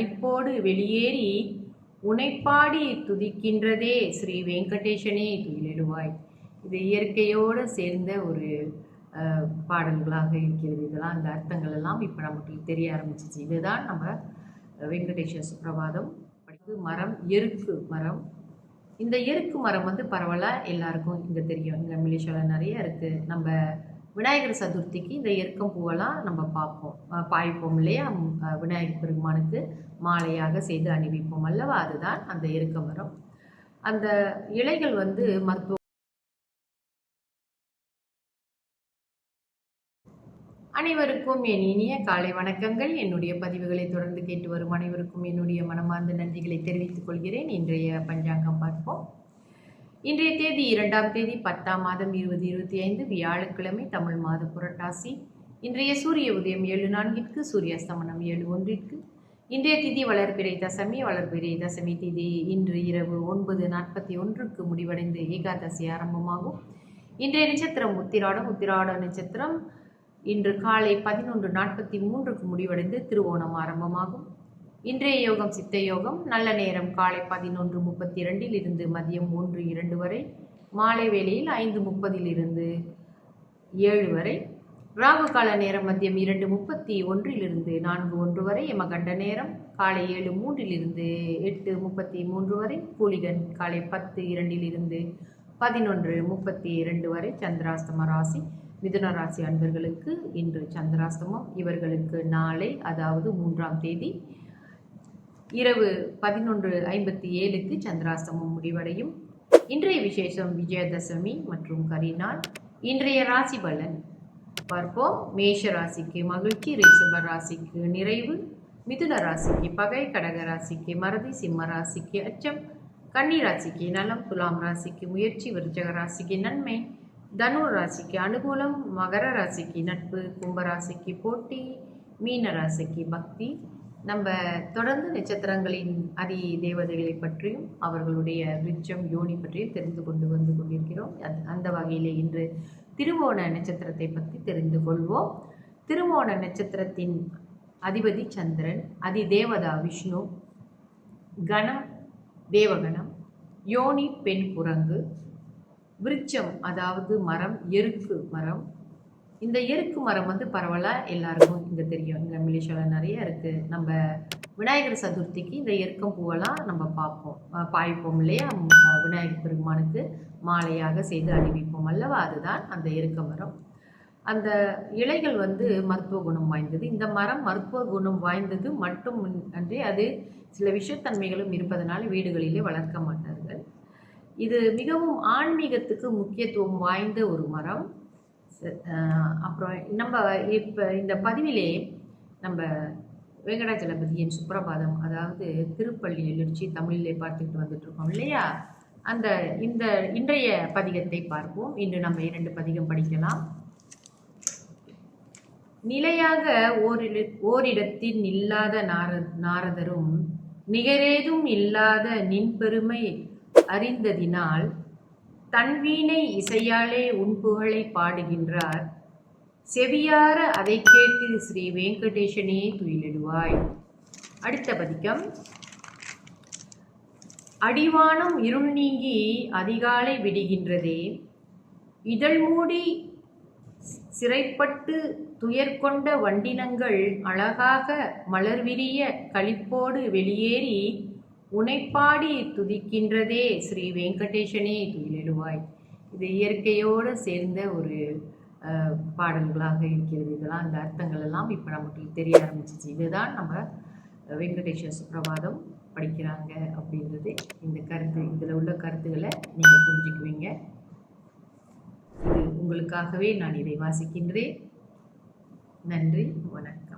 களிப்போடு வெளியேறி உனைப்பாடி துதிக்கின்றதே ஸ்ரீ வெங்கடேசனே துயிலெழுவாய் இது இயற்கையோடு சேர்ந்த ஒரு பாடல்களாக இருக்கிறது. இதெல்லாம் அந்த அர்த்தங்கள் எல்லாம் இப்போ நமக்கு தெரிய ஆரம்பிச்சிச்சு. இதுதான் நம்ம வெங்கடேஸ்வர சுப்பிரபாதம் படித்து மரம் எருக்கு மரம். இந்த எருக்கு மரம் வந்து பரவலாக எல்லாருக்கும் இங்கே தெரியும். இங்கே மலேசியாவில் நிறைய இருக்குது நம்ம விநாயகர் சதுர்த்திக்கு இந்த எருக்கம் பூவெல்லாம் நம்ம பார்ப்போம். பாய்ப்போம் இல்லையா? விநாயகர் பெருமானுக்கு மாலையாக செய்து அணிவிப்போம் அல்லவா? அதுதான் அந்த எருக்க மரம். அந்த இலைகள் வந்து மருத்துவ அனைவருக்கும் என் இனிய காலை வணக்கங்கள். என்னுடைய பதிவுகளை தொடர்ந்து கேட்டு வரும் அனைவருக்கும் என்னுடைய மனமார்ந்த நன்றிகளை தெரிவித்துக் கொள்கிறேன். இன்றைய பஞ்சாங்கம் பார்ப்போம். இன்றைய தேதி இரண்டாம் தேதி பத்தாம் மாதம் இருபது இருபத்தி ஐந்து வியாழக்கிழமை தமிழ் மாத புரட்டாசி. இன்றைய சூரிய உதயம் ஏழு நான்கிற்கு சூரிய அஸ்தமனம் ஏழு ஒன்றிற்கு. இன்றைய திதி வளர்பிறை தசமி வளர்பிறை தசமி திதி இன்று இரவு ஒன்பது நாற்பத்தி ஒன்றுக்கு முடிவடைந்து ஏகாதசி ஆரம்பமாகும். இன்றைய நட்சத்திரம் உத்திராடம் உத்திராட நட்சத்திரம். இன்று காலை பதினொன்று நாற்பத்தி மூன்றுக்கு முடிவடைந்து திருவோணம் ஆரம்பமாகும். இன்றைய யோகம் சித்த யோகம். நல்ல நேரம் காலை பதினொன்று முப்பத்தி இரண்டில் இருந்து மதியம் ஒன்று இரண்டு வரை மாலை வேளையில் ஐந்து முப்பதில் இருந்து ஏழு வரை ராகு கால நேரம் மதியம் இரண்டு முப்பத்தி ஒன்றிலிருந்து நான்கு ஒன்று வரை யமகண்ட நேரம் காலை ஏழு மூன்றிலிருந்து எட்டு முப்பத்தி மூன்று வரை கூலிகன் காலை பத்து இரண்டிலிருந்து பதினொன்று முப்பத்தி இரண்டு வரை சந்திராஸ்தம ராசி மிதுன ராசி அன்பர்களுக்கு இன்று சந்திராஸ்தமம் இவர்களுக்கு நாளை அதாவது மூன்றாம் தேதி இரவு பதினொன்று ஐம்பத்தி ஏழுக்கு சந்திராஸ்தமம் முடிவடையும். இன்றைய விசேஷம் விஜயதசமி மற்றும் கரிநாள். இன்றைய ராசி பலன்? பார்ப்போம். மேஷ ராசிக்கு மகிழ்ச்சி ரிஷப ராசிக்கு நிறைவு. மிதுன ராசிக்கு பகை கடக ராசிக்கு மறதி சிம்ம ராசிக்கு அச்சம். கன்னி ராசிக்கு நலம் துலாம் ராசிக்கு முயற்சி விருச்சக ராசிக்கு நன்மை. தனு ராசிக்கு அனுகூலம் மகர ராசிக்கு நட்பு கும்ப ராசிக்கு போட்டி மீன ராசிக்கு பக்தி. நம்ம தொடர்ந்து நட்சத்திரங்களின் அதி தேவதைகளை பற்றியும் அவர்களுடைய விருட்சம் யோனி பற்றியும் தெரிந்து கொண்டு வந்து கொண்டிருக்கிறோம். அந்த வகையில் இன்று திருவோண நட்சத்திரத்தை பற்றி தெரிந்து கொள்வோம். திருவோண நட்சத்திரத்தின் அதிபதி சந்திரன் அதி தேவதா விஷ்ணு கணம் தேவகணம் யோனி பெண் குரங்கு விருட்சம் அதாவது மரம் எருக்கு மரம் இந்த எருக்கு மரம் வந்து பரவலாக எல்லாருக்கும் இங்கே தெரியும். இங்கே மலேசியாவில் நிறைய இருக்குது நம்ம விநாயகர் சதுர்த்திக்கு இந்த எருக்கம் பூவெல்லாம் நம்ம பார்ப்போம். பாய்ப்போம் இல்லையா? விநாயகர் பெருமானுக்கு மாலையாக செய்து அணிவிப்போம் அல்லவா? அதுதான் அந்த எருக்க மரம். அந்த இலைகள் வந்து மருத்துவ குணம் வாய்ந்தது. இந்த மரம் மருத்துவ குணம் வாய்ந்தது மட்டும் அன்றி அது சில விஷத்தன்மைகளும் இருப்பதனால் வீடுகளிலே வளர்க்க மாட்டார்கள். இது மிகவும் ஆன்மீகத்துக்கு முக்கியத்துவம் வாய்ந்த ஒரு மரம். அப்புறம் நம்ம இப்போ இந்த பதிவிலே நம்ம வெங்கடாச்சலபதியின் சுப்பிரபாதம் அதாவது திருப்பள்ளி எழுச்சி தமிழிலே பார்த்துக்கிட்டு வந்துட்டு இருக்கோம் இல்லையா? அந்த இந்த இன்றைய பதிகத்தை பார்ப்போம். இன்று நம்ம இரண்டு பதிகம் படிக்கலாம். நிலையாக ஓரிட ஓரிடத்தில் நில்லாத நார நாரதரும் நிகரேதும் இல்லாத நின் பெருமை அறிந்ததினால் தன்வீணை இசையாலே உன் புகழை பாடுகின்றார். செவியார அதை கேட்டு ஸ்ரீ வெங்கடேசனே துயிலிடுவாய். அடுத்த பதிக்கம் அடிவானம் இருள் நீங்கி அதிகாலை விடுகின்றதே. இதழ் மூடி சிறைப்பட்டு துயர்கொண்ட வண்டினங்கள் அழகாக மலர்விரிய களிப்போடு வெளியேறி உனைப்பாடி துதிக்கின்றதே ஸ்ரீ வெங்கடேசனே துயிலெழுவாய். இது இயற்கையோடு சேர்ந்த ஒரு பாடல்களாக இருக்கிறது. இதெல்லாம் அந்த அர்த்தங்கள் எல்லாம் இப்போ நமக்கு தெரிய ஆரம்பிச்சிச்சு. இதுதான் நம்ம வெங்கடேஸ்வர சுப்பிரபாதம் படிக்கிறாங்க அப்படின்றது. இந்த கருத்து இதில் உள்ள கருத்துக்களை நீங்கள் புரிஞ்சுக்குவீங்க. இது உங்களுக்காகவே நான் இதை வாசிக்கின்றேன். நன்றி வணக்கம்.